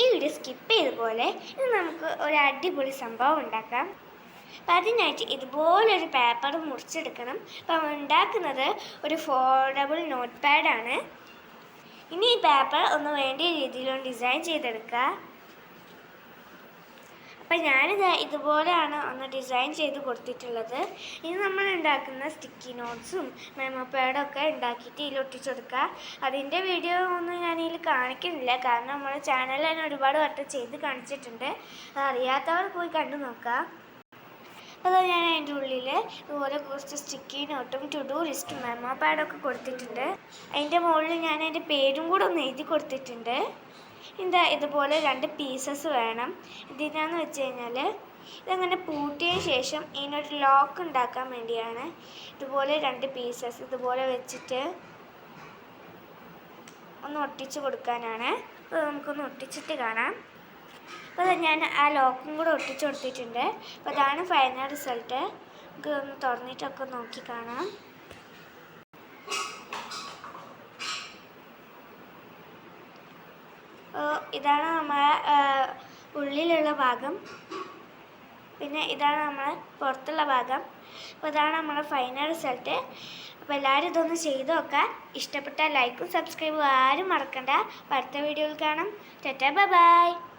ഈ video skip ചെയ്ത പോലെ ഇത് നമുക്ക് ഒരു അടിപൊളി സംഭവം ഉണ്ടാക്കാം. അപ്പം അതിനായിട്ട് ഇതുപോലൊരു പേപ്പർ മുറിച്ചെടുക്കണം. അപ്പം ഉണ്ടാക്കുന്നത് ഒരു ഫോൾഡബിൾ നോട്ട് പാഡാണ് ഇനി ഈ പേപ്പർ ഒന്ന് വേണ്ട രീതിയിലൊന്ന് ഡിസൈൻ ചെയ്തെടുക്കുക. അപ്പം ഞാനിത് ഇതുപോലെയാണ് ഒന്ന് ഡിസൈൻ ചെയ്ത് കൊടുത്തിട്ടുള്ളത്. ഇനി നമ്മൾ ഉണ്ടാക്കുന്ന സ്റ്റിക്കി നോട്ട്സും മെമോ പാഡൊക്കെ ഉണ്ടാക്കിയിട്ട് ഇതിൽ ഒട്ടിച്ചെടുക്കുക അതിന്റെ വീഡിയോ ഒന്നും ഞാനിതിൽ കാണിക്കുന്നില്ല. കാരണം നമ്മുടെ ചാനലിൽ തന്നെ ഒരുപാട് വട്ടം ചെയ്ത് കാണിച്ചിട്ടുണ്ട്. അതറിയാത്തവർ പോയി കണ്ടു നോക്കുക. അപ്പോൾ ഞാൻ അതിന്റെ ഉള്ളിൽ ഇതുപോലെ കുറച്ച് സ്റ്റിക്കി നോട്ടും ടു ഡു ലിസ്റ്റും മെമ്മോ പാഡൊക്കെ കൊടുത്തിട്ടുണ്ട്. അതിന്റെ മുകളിൽ ഞാൻ അതിന്റെ പേരും കൂടെ ഒന്ന് എഴുതി കൊടുത്തിട്ടുണ്ട്. എന്താ ഇതുപോലെ രണ്ട് പീസസ് വേണം. ഇതിനാന്ന് വെച്ച് കഴിഞ്ഞാൽ ഇതങ്ങനെ പൂട്ടിയതിന് ശേഷം ഇതിനൊരു ലോക്ക് ഉണ്ടാക്കാൻ വേണ്ടിയാണ് ഇതുപോലെ രണ്ട് പീസസ് ഇതുപോലെ വെച്ചിട്ട് ഒന്ന് ഒട്ടിച്ച് കൊടുക്കാനാണ്. അപ്പോൾ നമുക്കൊന്ന് ഒട്ടിച്ചിട്ട് കാണാം. അപ്പോൾ ഞാൻ ആ ലോക്കും കൂടെ ഒട്ടിച്ച് കൊടുത്തിട്ടുണ്ട്. അപ്പോൾ അതാണ് ഫൈനൽ റിസൾട്ട് നമുക്ക് ഒന്ന് തുറന്നിട്ടൊക്കെ നോക്കി കാണാം. ഇതാണ് നമ്മളെ ഉള്ളിലുള്ള ഭാഗം. പിന്നെ ഇതാണ് നമ്മളെ പുറത്തുള്ള ഭാഗം. അപ്പോൾ ഇതാണ് നമ്മളെ ഫൈനൽ റിസൾട്ട് അപ്പോൾ എല്ലാവരും ഇതൊന്ന് ചെയ്ത് നോക്കാൻ ഇഷ്ടപ്പെട്ട ലൈക്കും സബ്സ്ക്രൈബും ആരും മറക്കണ്ട. അടുത്ത വീഡിയോയിൽ കാണാം. Tata bye